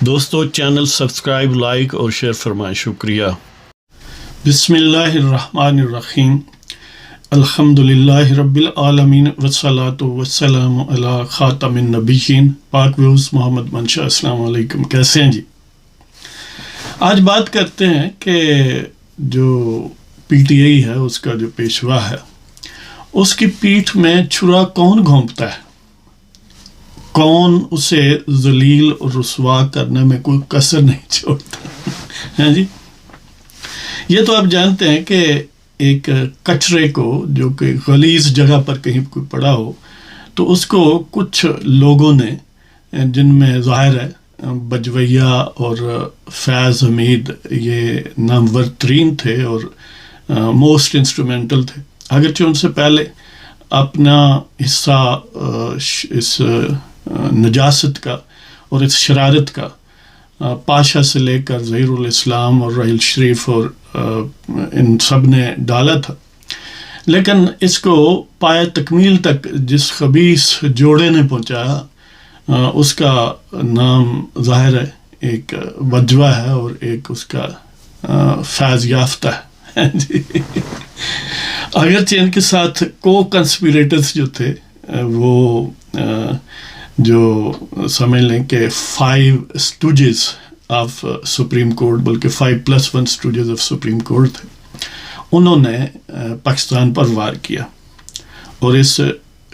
دوستو، channel subscribe, like اور share فرمائیں۔ شکریہ۔ بسم اللہ الرحمن الرحیم۔ الحمد للہ رب العالمین وسلاۃ وسلم علی خاتم النبیین۔ پاک ویوز محمد منشا السلام علیکم۔ کیسے ہیں جی؟ آج بات کرتے ہیں کہ جو پی ٹی آئی ہے، اس کا جو پیشوا ہے، اس کی پیٹھ میں چھرا کون گھونپتا ہے؟ کون اسے ذلیل اور رسوا کرنے میں کوئی کثر نہیں چھوڑتا؟ ہیں جی؟ یہ تو آپ جانتے ہیں کہ ایک کچرے کو جو کہ غلیظ جگہ پر کہیں کوئی پڑا ہو، تو اس کو کچھ لوگوں نے، جن میں ظاہر ہے، بجویہ اور فیض حمید، یہ نامور ترین تھے اور موسٹ انسٹرومنٹل تھے۔ اگرچہ ان سے پہلے اپنا حصہ اس نجاست کا اور اس شرارت کا پاشا سے لے کر ظہیر الاسلام اور رحیل شریف اور ان سب نے ڈالا تھا۔ لیکن اس کو پائے تکمیل تک جس خبیص جوڑے نے پہنچایا اس کا نام ظاہر ہے ایک وجوہ ہے اور ایک اس کا فیض یافتہ ہے۔ جی۔ اگرچہ ان کے ساتھ کو کنسپریٹرس جو تھے وہ جو سمجھ لیں کہ five studies of supreme court بلکہ five plus one studies of supreme court تھے۔ انہوں نے uh, پاکستان پر وار کیا۔ اور اس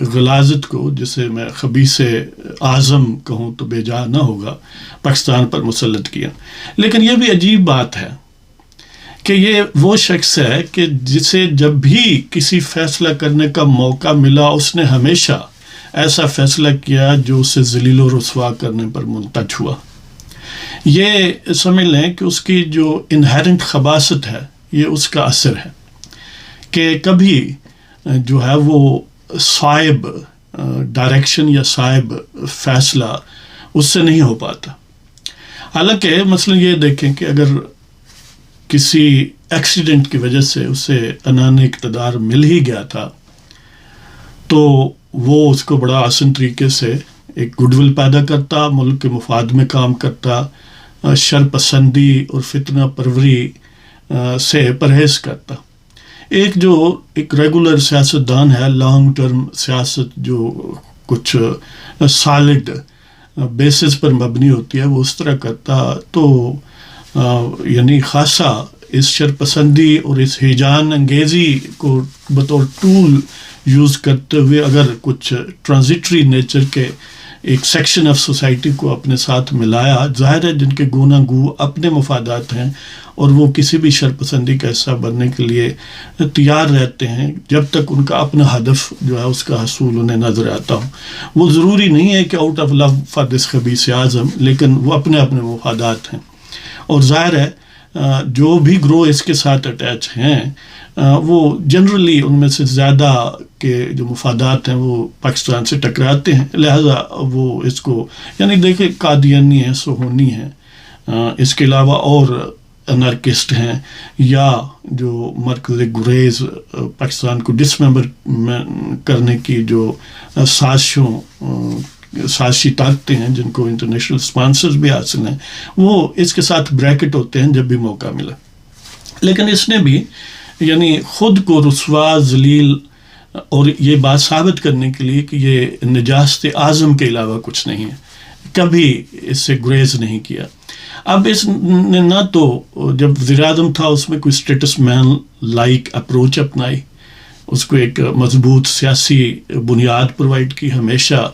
غلازت کو، جسے میں خبیص اعظم کہوں تو بے جا نہ ہوگا، پاکستان پر مسلط کیا۔ لیکن یہ بھی عجیب بات ہے کہ یہ وہ شخص ہے کہ جسے جب بھی کسی فیصلہ کرنے کا موقع ملا، اس نے ہمیشہ ایسا فیصلہ کیا جو اسے ذلیل و رسوا کرنے پر منتج ہوا۔ یہ سمجھ لیں کہ اس کی جو انہیرنٹ خباصت ہے، یہ اس کا اثر ہے کہ کبھی جو ہے وہ صائب ڈائریکشن یا صائب فیصلہ اس سے نہیں ہو پاتا۔ حالانکہ مثلاً یہ دیکھیں کہ اگر کسی ایکسیڈنٹ کی وجہ سے اسے انان اقتدار مل ہی گیا تھا، تو وہ اس کو بڑا آسن طریقے سے ایک گڈ ول پیدا کرتا، ملک کے مفاد میں کام کرتا، شر پسندی اور فتنہ پروری سے پرہیز کرتا۔ ایک جو ایک ریگولر سیاست دان ہے لانگ ٹرم سیاست جو کچھ سالڈ بیسس پر مبنی ہوتی ہے، وہ اس طرح کرتا۔ تو یعنی خاصا اس شرپسندی اور اس ہیجان انگیزی کو بطور ٹول یوز کرتے ہوئے اگر کچھ ٹرانزٹری نیچر کے ایک سیکشن آف سوسائٹی کو اپنے ساتھ ملایا، ظاہر ہے جن کے گونا گو اپنے مفادات ہیں اور وہ کسی بھی شرپسندی کا حصہ بننے کے لیے تیار رہتے ہیں، جب تک ان کا اپنا ہدف جو ہے، اس کا حصول انہیں نظر آتا ہوں وہ ضروری نہیں ہے کہ out of love for this خبیص اعظم، لیکن وہ اپنے اپنے مفادات ہیں۔ اور ظاہر ہے جو بھی گرو اس کے ساتھ اٹیچ ہیں وہ جنرلی ان میں سے زیادہ کے جو مفادات ہیں، وہ پاکستان سے ٹکراتے ہیں۔ لہٰذا وہ اس کو یعنی دیکھیں، قادیانی ہیں، سہونی ہیں۔ اس کے علاوہ اور انارکسٹ ہیں، یا جو مرکز گریز پاکستان کو ڈسممبر کرنے کی جو سازشوں سازشی طاقتیں ہیں، جن کو انٹرنیشنل اسپانسرز بھی حاصل ہیں، وہ اس کے ساتھ بریکٹ ہوتے ہیں جب بھی موقع ملا لیکن اس نے بھی یعنی خود کو رسوا، ذلیل اور یہ بات ثابت کرنے کے لیے کہ یہ نجاست اعظم کے علاوہ کچھ نہیں ہے۔ کبھی اس سے گریز نہیں کیا۔ اب اس نے نہ تو جب وزیر اعظم تھا، اس میں کوئی اسٹیٹس مین لائک اپروچ اپنائی۔ اس کو ایک مضبوط سیاسی بنیاد پرووائڈ کی، ہمیشہ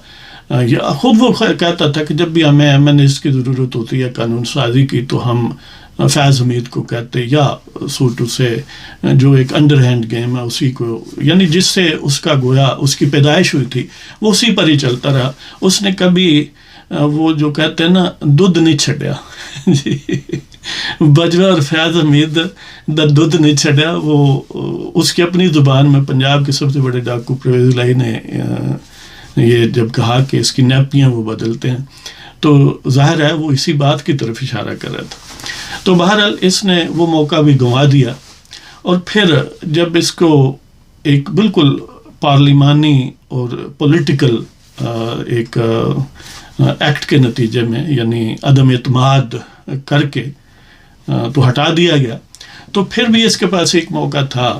خود وہ کہتا تھا کہ جب بھی ہمیں ایم این ایس کی ضرورت ہوتی ہے قانون سازی کی تو ہم فیض حمید کو کہتے یا سوٹو سے جو ایک انڈر ہینڈ گیم ہے، اسی کو یعنی جس سے اس کا گویا اس کی پیدائش ہوئی تھی، وہ اسی پر ہی چلتا رہا۔ اس نے کبھی وہ جو کہتے ہیں نا، دودھ نہیں چھٹیا جی۔ بجوا اور فیض حمید دا دودھ نہیں چھٹیا وہ اس کی اپنی زبان میں پنجاب کے سب سے بڑے ڈاکو پرویز لائی نے یہ جب کہا کہ اس کی نیپیاں وہ بدلتے ہیں، تو ظاہر ہے وہ اسی بات کی طرف اشارہ کر رہا تھا۔ تو بہرحال اس نے وہ موقع بھی گنوا دیا اور پھر جب اس کو ایک بالکل پارلیمانی اور پولیٹیکل ایک ایکٹ کے نتیجے میں یعنی عدم اعتماد کر کے تو ہٹا دیا گیا۔ تو پھر بھی اس کے پاس ایک موقع تھا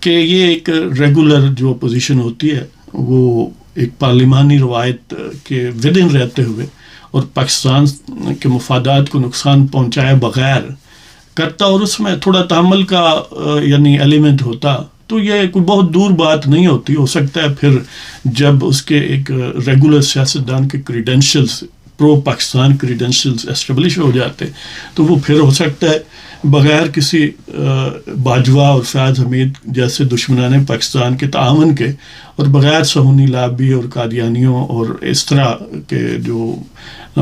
کہ یہ ایک ریگولر جو اپوزیشن ہوتی ہے، وہ ایک پارلیمانی روایت کے ودن رہتے ہوئے اور پاکستان کے مفادات کو نقصان پہنچائے بغیر کرتا اور اس میں تھوڑا تعمل کا یعنی ایلیمنٹ ہوتا، تو یہ کوئی بہت دور بات نہیں ہوتی۔ ہو سکتا ہے پھر جب اس کے ایک ریگولر سیاستدان کے credentials pro Pakistan credentials establish ہو جاتے، تو وہ پھر ہو سکتا ہے بغیر کسی باجوہ اور فیاض حمید جیسے دشمنان پاکستان کے تعاون کے اور بغیر سہونی لابی اور قادیانیوں اور اس طرح کے جو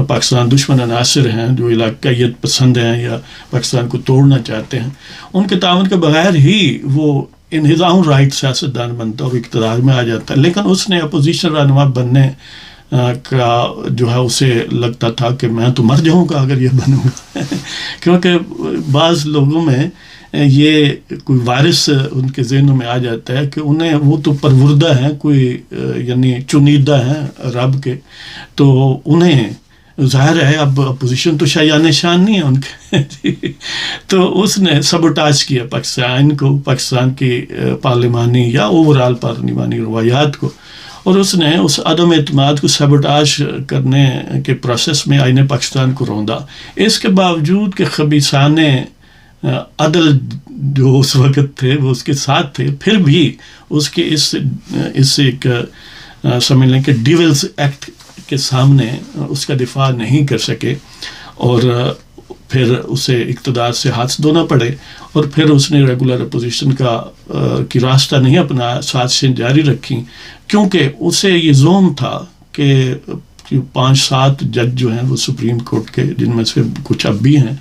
پاکستان دشمن عناصر ہیں، جو علاقائیت پسند ہیں یا پاکستان کو توڑنا چاہتے ہیں، ان کے تعاون کے بغیر ہی وہ انہضام رائٹ سیاستدان بنتا اور اقتدار میں آ جاتا۔ ہے لیکن اس نے اپوزیشن رہنما بننے کا جو ہے اسے لگتا تھا کہ میں تو مر جاؤں گا اگر یہ بنوں گا؟ کیونکہ بعض لوگوں میں یہ کوئی وائرس ان کے ذہنوں میں آ جاتا ہے کہ انہیں وہ تو پروردہ ہیں، کوئی یعنی چنیدہ ہیں رب کے، تو انہیں ظاہر ہے اب اپوزیشن تو شاہ نشان نہیں ہے ان کے۔ تو اس نے سبوٹاج کیا پاکستان کو، پاکستان کی پارلیمانی یا اوور آل پارلیمانی روایات کو۔ اور اس نے اس عدم اعتماد کو سبوٹاج کرنے کے پروسیس میں آئین پاکستان کو روندا۔ اس کے باوجود کہ خبیصان عدل جو اس وقت تھے، وہ اس کے ساتھ تھے، پھر بھی اس کے اس اس ایک سمجھ لیں کہ ڈیولز ایکٹ کے سامنے اس کا دفاع نہیں کر سکے اور پھر اسے اقتدار سے ہاتھ دھونا پڑے اور پھر اس نے ریگولر اپوزیشن کا کی راستہ نہیں اپنا، سازشیں جاری رکھیں۔ کیونکہ اسے یہ زوم تھا کہ پانچ سات جج جو ہیں وہ سپریم کورٹ کے، جن میں سے کچھ اب بھی ہیں،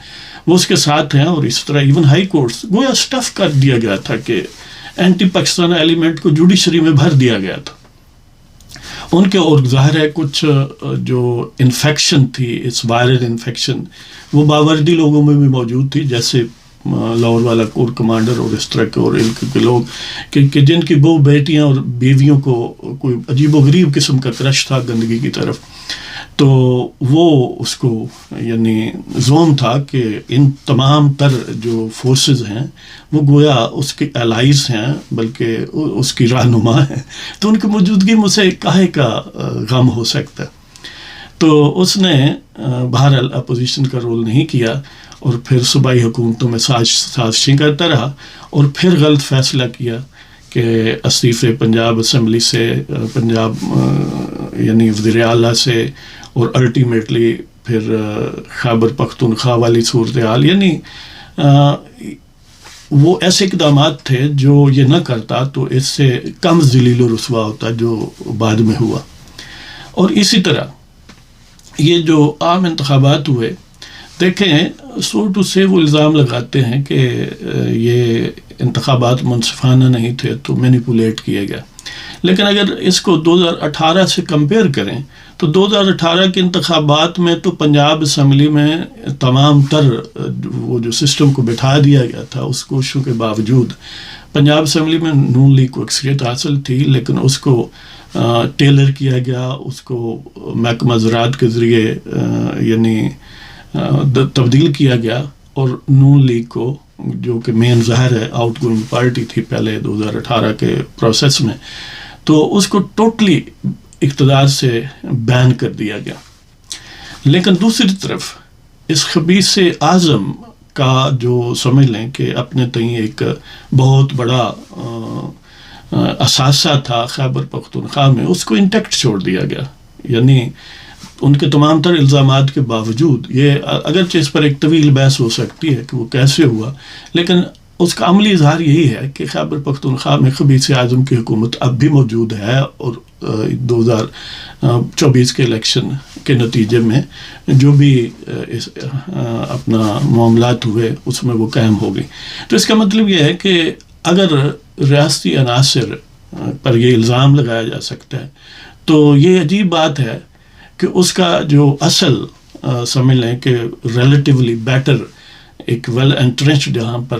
وہ اس کے ساتھ ہیں اور اس طرح ایون ہائی کورٹس گویا اسٹف کر دیا گیا تھا کہ اینٹی پاکستان ایلیمنٹ کو جوڈیشری میں بھر دیا گیا تھا۔ ان کے اور ظاہر ہے کچھ جو انفیکشن تھی، اس وائرل انفیکشن وہ باوردی لوگوں میں بھی موجود تھی، جیسے لاہور والا کور کمانڈر اور اس طرح کے اور علم کے لوگ کہ کہ جن کی بہو بیٹیاں اور بیویوں کو کوئی عجیب و غریب قسم کا کرش تھا گندگی کی طرف، تو وہ اس کو یعنی زوم تھا کہ ان تمام تر جو فورسز ہیں، وہ گویا اس کے الائز ہیں، بلکہ اس کی رہنما ہیں۔ تو ان کی موجودگی میں اسے کاہے کا غم ہو سکتا۔ ہے تو اس نے بہرحال اپوزیشن کا رول نہیں کیا۔ اور پھر صوبائی حکومتوں میں سازشیں کرتا رہا اور پھر غلط فیصلہ کیا کہ اسیف پنجاب اسمبلی سے، پنجاب یعنی وزیر اعلیٰ سے اور الٹیمیٹلی پھر خیبر پختونخوا والی صورتحال یعنی وہ ایسے اقدامات تھے جو یہ نہ کرتا تو اس سے کم ذلیل و رسوا ہوتا جو بعد میں ہوا۔ اور اسی طرح یہ جو عام انتخابات ہوئے دیکھیں سو ٹو سے وہ الزام لگاتے ہیں کہ یہ انتخابات منصفانہ نہیں تھے تو مینیپولیٹ کیا گیا۔ لیکن اگر اس کو دو ہزار اٹھارہ سے کمپیئر کریں، تو دو ہزار اٹھارہ کے انتخابات میں تو پنجاب اسمبلی میں تمام تر، وہ جو سسٹم کو بٹھا دیا گیا تھا، اس کوششوں کے باوجود پنجاب اسمبلی میں نون لیگ کو اکثریت حاصل تھی، لیکن اس کو ٹیلر کیا گیا، اس کو محکمہ زراعت کے ذریعے یعنی تبدیل کیا گیا اور نون لیگ کو جو کہ مین ظاہر ہے آؤٹ گوئنگ پارٹی تھی پہلے دو ہزار اٹھارہ کے پروسیس میں، تو اس کو ٹوٹلی اقتدار سے بین کر دیا گیا۔ لیکن دوسری طرف، اس خبیص اعظم کا جو سمجھ لیں کہ اپنے تئیں ایک بہت بڑا اثاثہ تھا خیبر پختونخوا میں، اس کو انٹیکٹ چھوڑ دیا گیا۔ یعنی ان کے تمام تر الزامات کے باوجود یہ اگرچہ اس پر ایک طویل بحث ہو سکتی ہے کہ وہ کیسے ہوا، لیکن اس کا عملی اظہار یہی ہے کہ خیبر پختونخوا میں خبیص اعظم کی حکومت اب بھی موجود ہے اور دو ہزار چوبیس کے الیکشن کے نتیجے میں جو بھی اپنا معاملات ہوئے، اس میں وہ قائم ہو گئی۔ تو اس کا مطلب یہ ہے کہ اگر ریاستی عناصر پر یہ الزام لگایا جا سکتا ہے، تو یہ عجیب بات ہے کہ اس کا جو اصل سمجھ لیں کہ ریلیٹیولی بیٹر ایک ویل انٹرنچ جہاں پر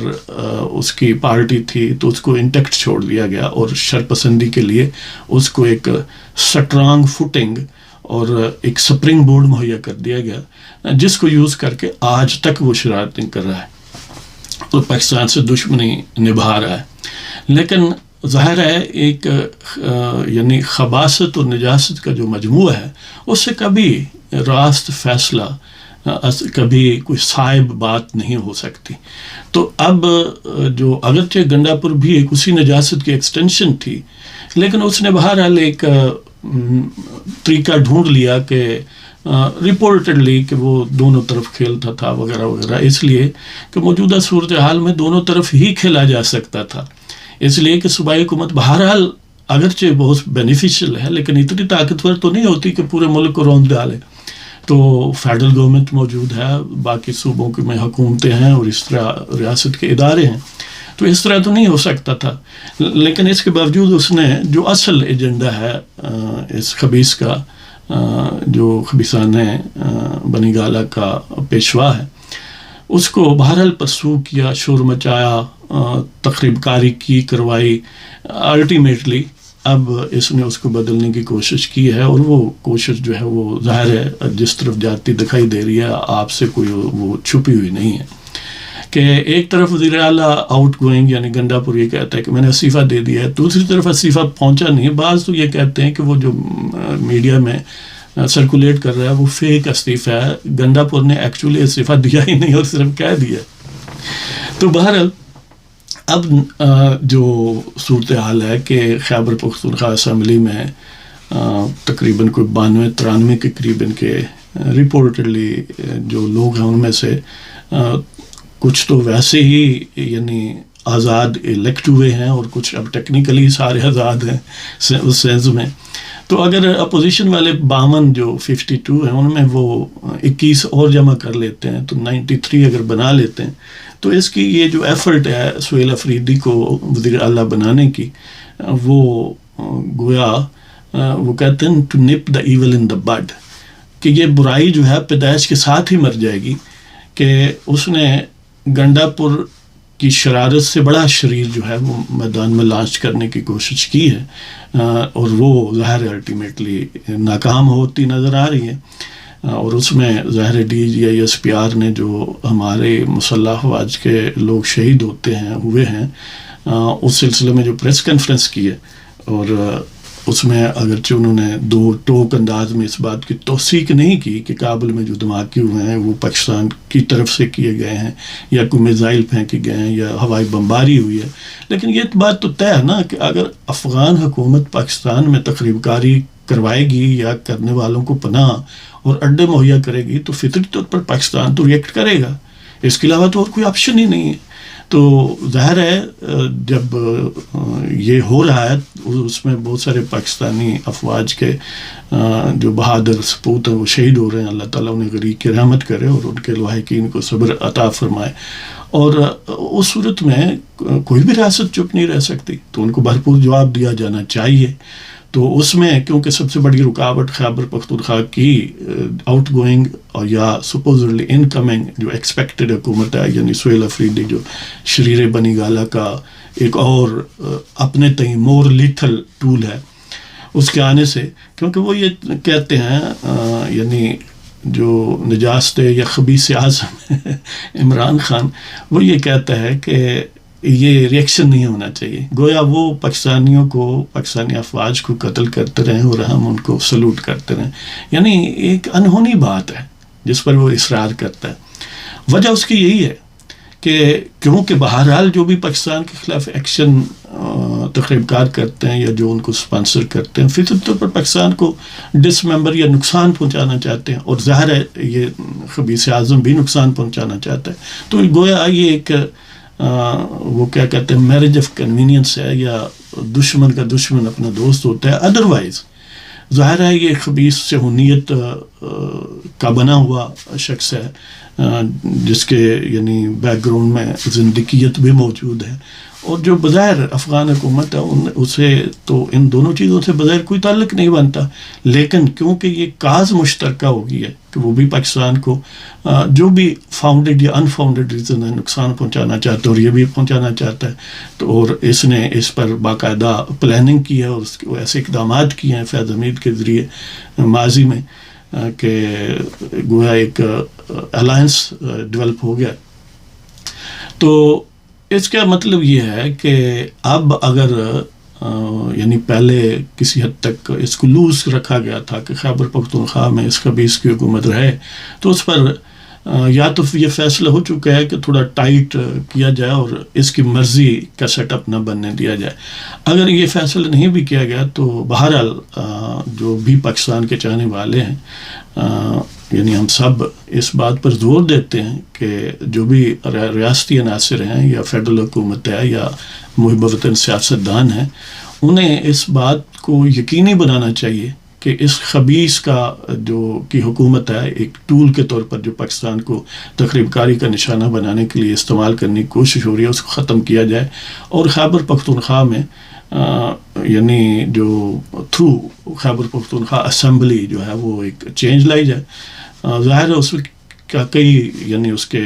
اس کی پارٹی تھی، تو اس کو انٹیکٹ چھوڑ دیا گیا اور شرپسندی کے لیے اس کو ایک سٹرانگ فوٹنگ اور ایک سپرنگ بورڈ مہیا کر دیا گیا، جس کو یوز کر کے آج تک وہ شرارتیں کر رہا ہے۔ اور پاکستان سے دشمنی نبھا رہا ہے۔ لیکن ظاہر ہے ایک یعنی خباصت اور نجاست کا جو مجموعہ ہے، اس سے کبھی راست، فیصلہ کبھی کوئی صاحب بات نہیں ہو سکتی۔ تو اب جو اگرچہ گنڈا پور بھی ایک اسی نجاست کی ایکسٹینشن تھی، لیکن اس نے بہرحال ایک طریقہ ڈھونڈ لیا کہ رپورٹڈلی کہ وہ دونوں طرف کھیلتا تھا وغیرہ وغیرہ۔ اس لیے کہ موجودہ صورتحال میں دونوں طرف ہی کھیلا جا سکتا تھا۔ اس لیے کہ صوبائی حکومت بہرحال اگرچہ بہت بینیفیشیل ہے، لیکن اتنی طاقتور تو نہیں ہوتی کہ پورے ملک کو روند ڈالے۔ تو فیڈرل گورنمنٹ موجود ہے، باقی صوبوں کے میں حکومتیں ہیں اور اس طرح ریاست کے ادارے ہیں۔ تو اس طرح تو نہیں ہو سکتا تھا۔ لیکن اس کے باوجود اس نے جو اصل ایجنڈا ہے اس خبیص کا جو خبیصان بنی گالا کا پیشوا ہے، اس کو بہرحال پرسو کیا، شور مچایا۔ تقریب کاری کی، کروائی۔ الٹیمیٹلی اب اس نے اس کو بدلنے کی کوشش کی ہے اور وہ کوشش جو ہے وہ ظاہر ہے، جس طرف جاتی دکھائی دے رہی ہے، آپ سے کوئی وہ چھپی ہوئی نہیں ہے۔ کہ ایک طرف وزیر اعلیٰ آؤٹ گوئنگ یعنی گنڈا پور یہ کہتا ہے کہ میں نے استعفیٰ دے دیا ہے، دوسری طرف استعفیٰ پہنچا نہیں ہے۔ بعض تو یہ کہتے ہیں کہ وہ جو میڈیا میں سرکولیٹ کر رہا ہے، وہ فیک استعفیٰ ہے۔ گنڈا پور نے ایکچولی استعفیٰ دیا ہی نہیں اور صرف کہہ دیا تو بہرحال اب جو صورت حال ہے کہ خیبر پختونخوا اسمبلی میں تقریباً کوئی بانوے، ترانوے کے قریب ان کے رپورٹڈلی جو لوگ ہیں ان میں سے کچھ تو ویسے ہی یعنی آزاد الیکٹ ہوئے ہیں اور کچھ اب ٹیکنیکلی سارے آزاد ہیں اس سینس میں۔ تو اگر اپوزیشن والے باون جو ففٹی ٹو ہیں، ان میں وہ اکیس اور جمع کر لیتے ہیں، تو نائنٹی تھری اگر بنا لیتے ہیں تو اس کی یہ جو ایفرٹ ہے سہیل افریدی کو وزیر اعلیٰ بنانے کی، وہ گویا، وہ کہتے ہیں ٹو نپ دا ایول ان دا بڈ کہ یہ برائی جو ہے پیدائش کے ساتھ ہی مر جائے گی، کہ اس نے گنڈا پور کی شرارت سے بڑا شریر جو ہے وہ میدان میں لانچ کرنے کی کوشش کی ہے، اور وہ ظاہر الٹیمیٹلی ناکام ہوتی نظر آ رہی ہے۔ اور اس میں ظاہر D G I S P R نے جو ہمارے مسلح افواج کے لوگ شہید ہوتے ہیں، ہوئے ہیں اس سلسلے میں جو پریس کانفرنس کی ہے، اور اس میں اگرچہ انہوں نے دو ٹوک انداز میں اس بات کی توثیق نہیں کی کہ کابل میں جو دھماکے ہوئے ہیں، وہ پاکستان کی طرف سے کیے گئے ہیں، یا کوئی میزائل پھینکے گئے ہیں، یا ہوائی بمباری ہوئی ہے۔ لیکن یہ بات تو طے ہے نا کہ اگر افغان حکومت پاکستان میں تقریب کاری کروائے گی یا کرنے والوں کو پناہ اور اڈے مہیا کرے گی تو فطری طور پر پاکستان تو ریئیکٹ کرے گا۔ اس کے علاوہ تو اور کوئی آپشن ہی نہیں ہے۔ تو ظاہر ہے، جب یہ ہو رہا ہے، اس میں بہت سارے پاکستانی افواج کے، جو بہادر سپوت ہیں، وہ شہید ہو رہے ہیں۔ اللہ تعالیٰ انہیں غریق کی رحمت کرے اور ان کے لواحقین کو صبر عطا فرمائے۔ اور اس صورت میں کوئی بھی ریاست چپ نہیں رہ سکتی۔ تو ان کو بھرپور جواب دیا جانا چاہیے۔ تو اس میں کیونکہ سب سے بڑی رکاوٹ خیبر پختونخوا کی آؤٹ گوئنگ اور یا سپوزلی ان کمنگ جو ایکسپیکٹڈ حکومت ہے یعنی سہیل افریدی جو شریر بنی گالا کا ایک اور اپنے تئیں مور لیتھل ٹول ہے، اس کے آنے سے، کیونکہ وہ یہ کہتے ہیں یعنی جو نجاست یا خبیص اعظم عمران خان، وہ یہ کہتا ہے کہ یہ ریئیکشن نہیں ہونا چاہیے۔ گویا وہ پاکستانیوں کو، پاکستانی افواج کو قتل کرتے رہیں اور ہم ان کو سلوٹ کرتے رہیں۔ یعنی ایک انہونی بات ہے جس پر وہ اصرار کرتا ہے۔ وجہ اس کی یہی ہے کہ کیونکہ بہرحال جو بھی پاکستان کے خلاف ایکشن تقریب کار کرتے ہیں یا جو ان کو اسپانسر کرتے ہیں فطر طور پر پاکستان کو ڈس ممبر یا نقصان پہنچانا چاہتے ہیں۔ اور ظاہر ہے یہ خبیص اعظم بھی نقصان پہنچانا چاہتا ہے۔ تو گویا یہ ایک وہ کیا کہتے ہیں میرج آف کنوینئنس ہے یا دشمن کا دشمن اپنا دوست ہوتا ہے. ادروائز ظاہر ہے یہ خبیص سہونیت کا بنا ہوا شخص ہے جس کے یعنی بیک گراؤنڈ میں زندگیت بھی موجود ہے۔ اور جو بظاہر افغان حکومت ہے، ان، اسے تو ان دونوں چیزوں سے بظاہر کوئی تعلق نہیں بنتا۔ لیکن کیونکہ یہ کاز مشترکہ ہو گئی ہے کہ وہ بھی پاکستان کو جو بھی فاؤنڈیڈ یا انفاؤنڈیڈ ریزن ہے، نقصان پہنچانا چاہتا ہے اور یہ بھی پہنچانا چاہتا ہے، تو اور اس نے اس پر باقاعدہ پلاننگ کی ہے اور اس کے ایسے اقدامات کیے ہیں فیض حمید کے ذریعے ماضی میں۔ کہ گویا ایک الائنس ڈیولپ ہو گیا۔ تو اس کا مطلب یہ ہے کہ اب اگر یعنی پہلے کسی حد تک اس کو لوز رکھا گیا تھا کہ خیبر پختونخوا میں اس کا بھی اس کی حکومت رہے، تو اس پر یا تو یہ فیصلہ ہو چکا ہے کہ تھوڑا ٹائٹ کیا جائے اور اس کی مرضی کا سیٹ اپ نہ بننے دیا جائے۔ اگر یہ فیصلہ نہیں بھی کیا گیا تو بہرحال جو بھی پاکستان کے چاہنے والے ہیں یعنی ہم سب اس بات پر زور دیتے ہیں کہ جو بھی ریاستی عناصر ہیں یا فیڈرل حکومت ہے یا محب وطن سیاست دان ہیں، انہیں اس بات کو یقینی بنانا چاہیے کہ اس خبیص کا جو کی حکومت ہے، ایک ٹول کے طور پر جو پاکستان کو تقریب کاری کا نشانہ بنانے کے لیے استعمال کرنے کی کوشش ہو رہی ہے، اس کو ختم کیا جائے۔ اور خیبر پختونخوا میں یعنی جو تھرو خیبر پختونخوا اسمبلی جو ہے، وہ ایک چینج لائی جائے۔ ظاہر ہے، اس کا کئی یعنی اس کے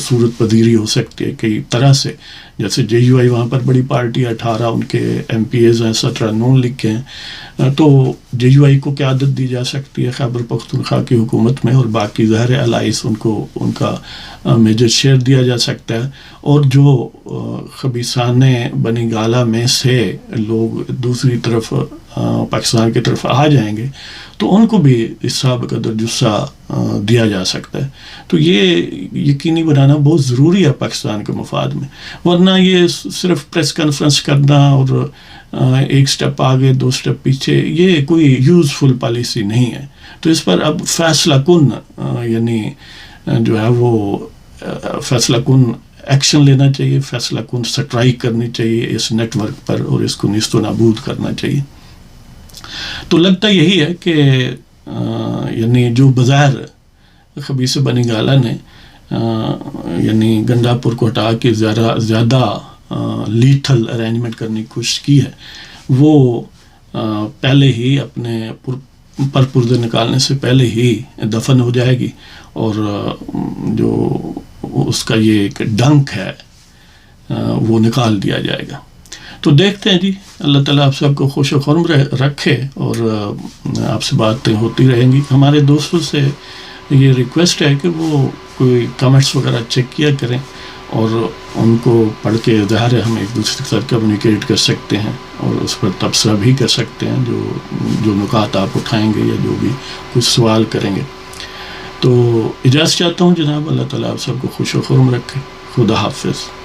صورت پذیری ہو سکتی ہے، کئی طرح سے۔ جیسے جے یو آئی وہاں پر بڑی پارٹی ہے، اٹھارہ ان کے ایم پی ایز ہیں، سترہ نون لکھے ہیں۔ تو جے یو آئی کو قیادت دی جا سکتی ہے خیبر پختونخوا کی حکومت میں؟ اور باقی ظاہر الائس ان کو، ان کا میجر شیئر دیا جا سکتا ہے۔ اور جو خبیصان بنی گالا میں سے لوگ دوسری طرف پاکستان کی طرف آ جائیں گے تو ان کو بھی حصہ بقدر جسہ دیا جا سکتا ہے۔ تو یہ یقینی بنانا بہت ضروری ہے پاکستان کے مفاد میں۔ ورنہ یہ صرف پریس کانفرنس کرنا اور ایک سٹیپ آگے، دو سٹیپ پیچھے، یہ کوئی یوزفل پالیسی نہیں ہے۔ تو اس پر اب فیصلہ کن یعنی جو ہے وہ فیصلہ کن ایکشن لینا چاہیے، فیصلہ کن سٹرائک کرنی چاہیے اس نیٹ ورک پر اور اس کو نیست و نابود کرنا چاہیے۔ تو لگتا یہی ہے کہ یعنی جو بظاہر خبیص بنی گالا نے یعنی گنڈا پور کو ہٹا کے زیادہ زیادہ لیتھل ارینجمنٹ کرنے کی کوشش کی ہے، وہ پہلے ہی اپنے پر پردے نکالنے سے پہلے ہی دفن ہو جائے گی اور جو اس کا یہ ایک ڈنک ہے وہ نکال دیا جائے گا۔ تو دیکھتے ہیں جی اللہ تعالیٰ آپ سب کو خوش و خرم رکھے اور آپ سے باتیں ہوتی رہیں گی۔ ہمارے دوستوں سے یہ ریکویسٹ ہے کہ وہ کوئی کمنٹس وغیرہ چیک کیا کریں اور ان کو پڑھ کے ظاہر ہے، ہم ایک دوسرے کے ساتھ کمیونیکیٹ کر سکتے ہیں اور اس پر تبصرہ بھی کر سکتے ہیں، جو جو نکات آپ اٹھائیں گے یا جو بھی کچھ سوال کریں گے۔ تو اجازت چاہتا ہوں جناب، اللہ تعالیٰ آپ سب کو خوش و خرم رکھے۔ خدا حافظ۔